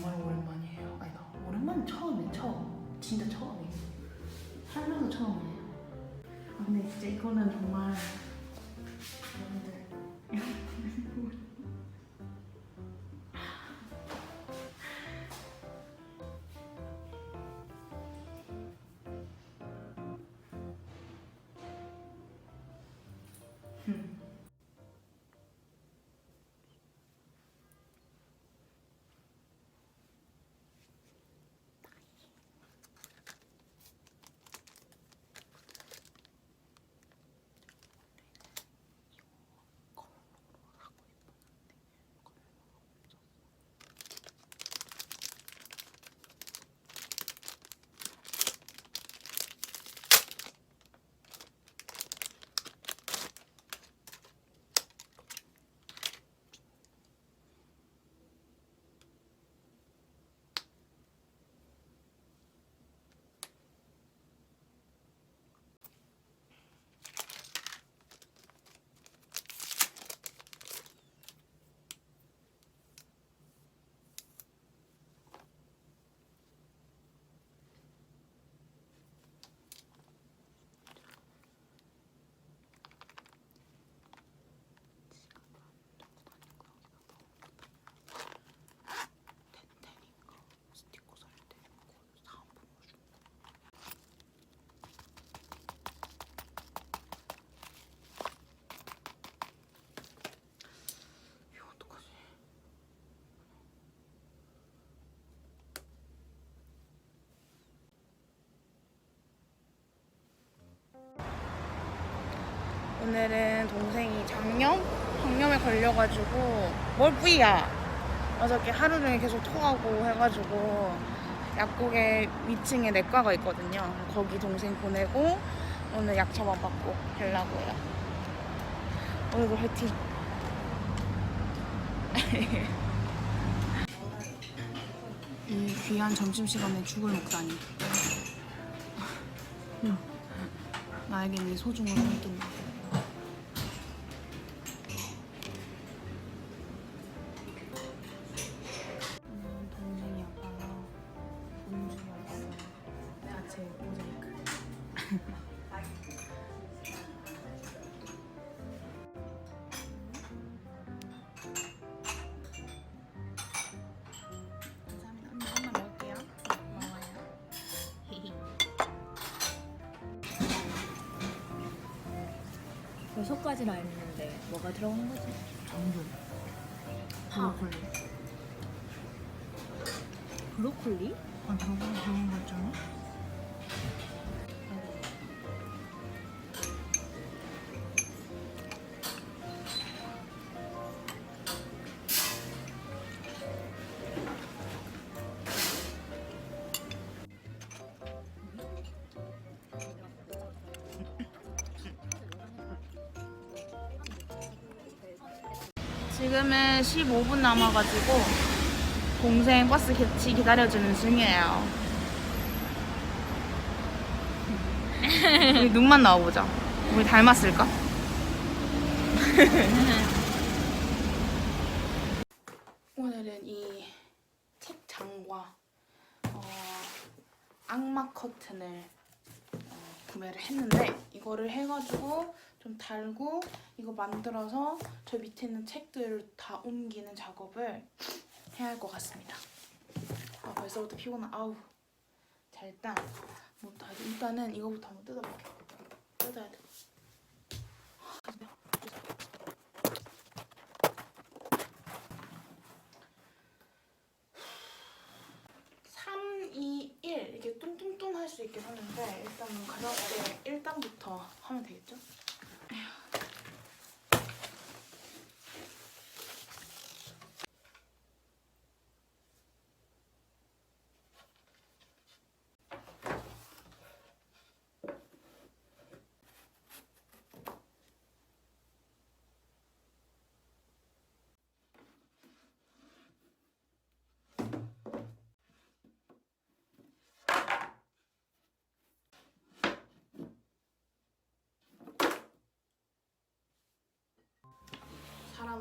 정말 오랜만이에요. 아니다. 오랜만 처음이에요. 처음. 진짜 처음이에요. 살면서 처음이에요. 아, 근데 진짜 이거는 정말 오늘은 동생이 장염? 장염에 걸려가지고 뭘 뿌이야? 어저께 하루 종일 계속 토하고 해가지고 약국에 위층에 내과가 있거든요. 거기 동생 보내고 오늘 약 처방받고 가려고요. 오늘도 화이팅! 이 귀한 점심시간에 죽을 먹다니 나에겐 이 소중한 한 끼인 여섯까지는 알겠는데 뭐가 들어간 거지? 전분 브로콜리 브로콜리? 아 저거 좋은 거 있잖아 지금은 15분 남아가지고 동생 버스 같이 기다려주는 중이에요. 우리 눈만 나와보자. 우리 닮았을까? 오늘은 이 책장과 어, 악마 커튼을 어, 구매를 했는데 이거를 해가지고 좀 달고 이거 만들어서 저 밑에 있는 책들을 다 옮기는 작업을 해야 할 것 같습니다. 아 벌써부터 피곤하. 아우. 자 일단 하지? 일단은 이거부터 한번 뜯어볼게. 뜯어야 돼. 3, 2, 1 이렇게 뚱뚱뚱 할 수 있게 샀는데 일단은 가볍게 1단부터 하면 되겠죠?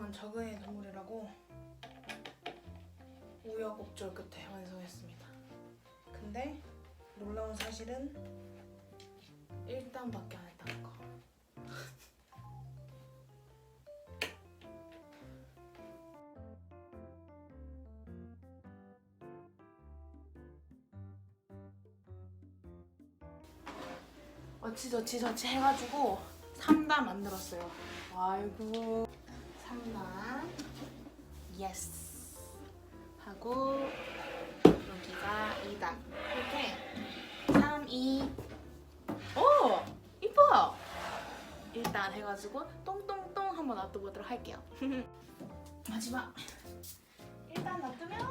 이름은 적응의 동물이라고 우여곡절 끝에 완성했습니다. 근데 놀라운 사실은 1단밖에 안 했다는 거. 어찌저찌저찌 해가지고 3단 만들었어요. 아이고. 3단 예스 하고 여기가 2단 이렇게 3, 2 오! 이뻐! 일단 해가지고 똥똥똥 한번 놔둬보도록 할게요. 마지막 일단 놔두면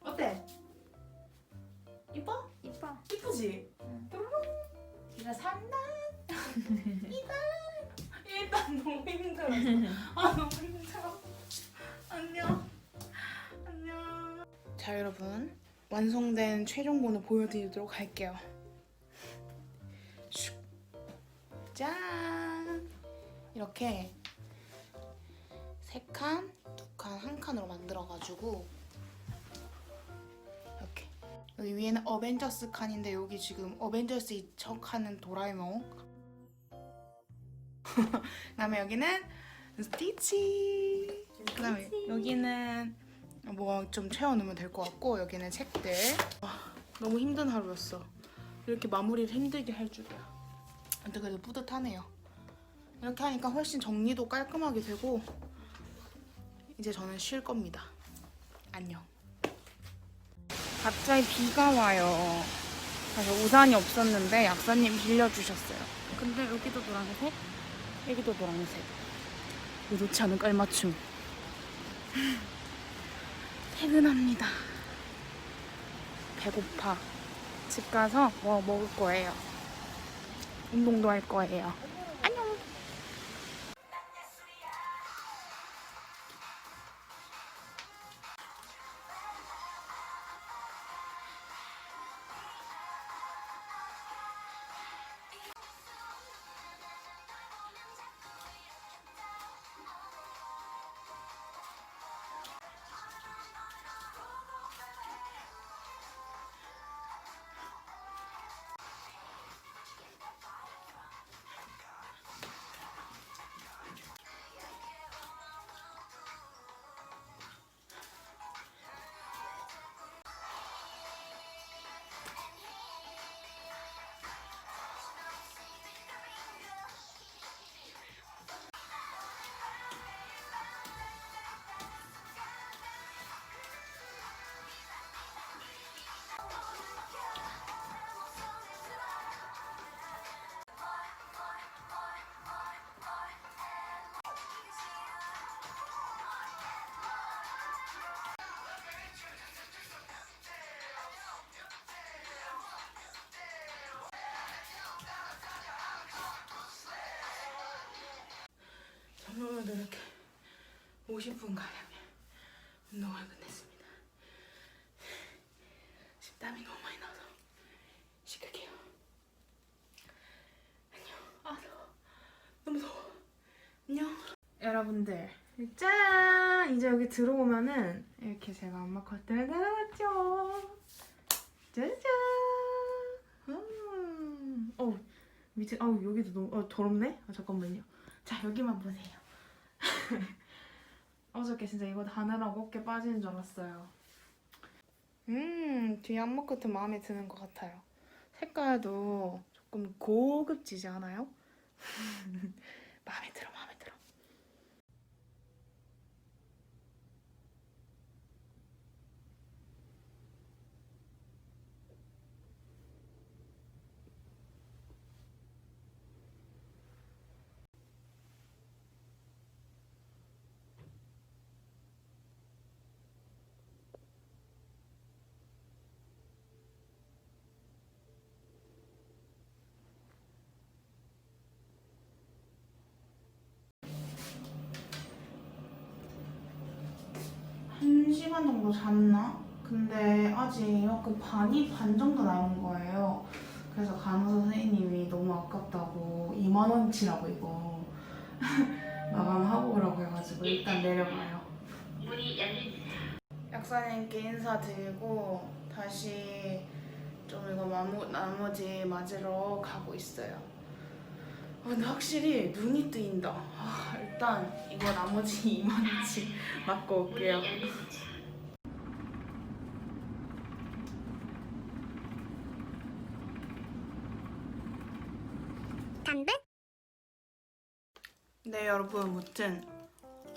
어때? 이뻐? 이뻐. 이쁘지? 뚜루룽 이거 3단 2단 일단 너무 힘들었어. 아 너무 힘들어. 안녕. 안녕. 자 여러분. 완성된 최종본을 보여드리도록 할게요. 슉. 짠. 이렇게 세 칸, 두 칸, 한 칸으로 만들어가지고 이렇게. 여기 위에는 어벤져스 칸인데 여기 지금 어벤져스 척하는 도라에몽 그다음에 여기는 스티치. 그다음에 여기는 뭐 좀 채워놓으면 될 것 같고 여기는 책들. 와, 너무 힘든 하루였어. 이렇게 마무리를 힘들게 할 줄이야. 근데 그래도 뿌듯하네요. 이렇게 하니까 훨씬 정리도 깔끔하게 되고 이제 저는 쉴 겁니다. 안녕. 갑자기 비가 와요. 그래서 우산이 없었는데 약사님 빌려주셨어요. 근데 여기도 노란색, 여기도 노란색. 의도치 않은 깔맞춤. 퇴근합니다. 배고파. 집 가서 뭐 먹을 거예요. 운동도 할 거예요. 오늘도 이렇게 50분 가량의 운동을 끝냈습니다. 지금 땀이 너무 많이 나서 씻을게요. 안녕. 아. 너무 더워. 안녕. 여러분들 짠! 이제 여기 들어오면은 이렇게 제가 엄마 컷들을 달아놨죠. 짜잔! 음. 어 밑에 아우 여기도 너무 어 더럽네. 아 잠깐만요. 자 여기만 보세요. 어저께 진짜 이거 다느라고 어깨 빠지는 줄 알았어요. 음, 뒤에 안목 같은 마음에 드는 것 같아요. 색깔도 조금 고급지지 않아요? 마음에 들어, 마음에 들어. 한 시간 정도 잤나? 근데 아직 이만큼 반이 반 정도 남은 거예요. 그래서 간호사 선생님이 너무 아깝다고 2만 원치라고 이거 마감하고 오라고 해가지고 일단 내려가요. 약사님께 인사드리고 다시 좀 이거 마무, 나머지 맞으러 가고 있어요. 아, 근데 확실히 눈이 뜨인다. 일단 이거 나머지 2만원치 맡고 올게요. 담배? 네 여러분 무튼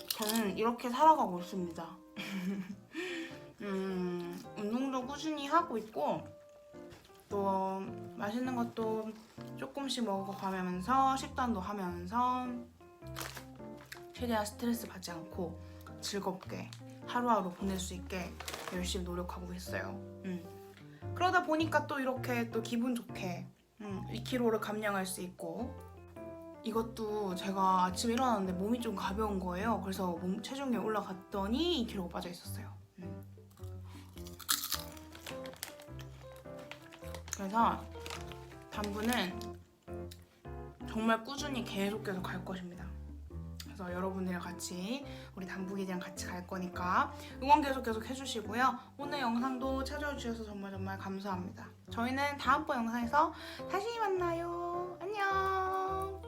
저는 이렇게 살아가고 있습니다. 음, 운동도 꾸준히 하고 있고 또 맛있는 것도 조금씩 먹어가면서 식단도 하면서 최대한 스트레스 받지 않고 즐겁게 하루하루 보낼 수 있게 열심히 노력하고 있어요. 음. 그러다 보니까 또 이렇게 또 기분 좋게 음, 2kg를 감량할 수 있고 이것도 제가 아침에 일어났는데 몸이 좀 가벼운 거예요. 그래서 몸 체중이 올라갔더니 2kg가 빠져 있었어요. 음. 그래서 당분은 정말 꾸준히 계속 계속 갈 것입니다. 그래서 여러분들이랑 같이 우리 남북이랑 같이 갈 거니까 응원 계속 계속 해주시고요. 오늘 영상도 찾아주셔서 정말 정말 감사합니다. 저희는 다음번 영상에서 다시 만나요. 안녕.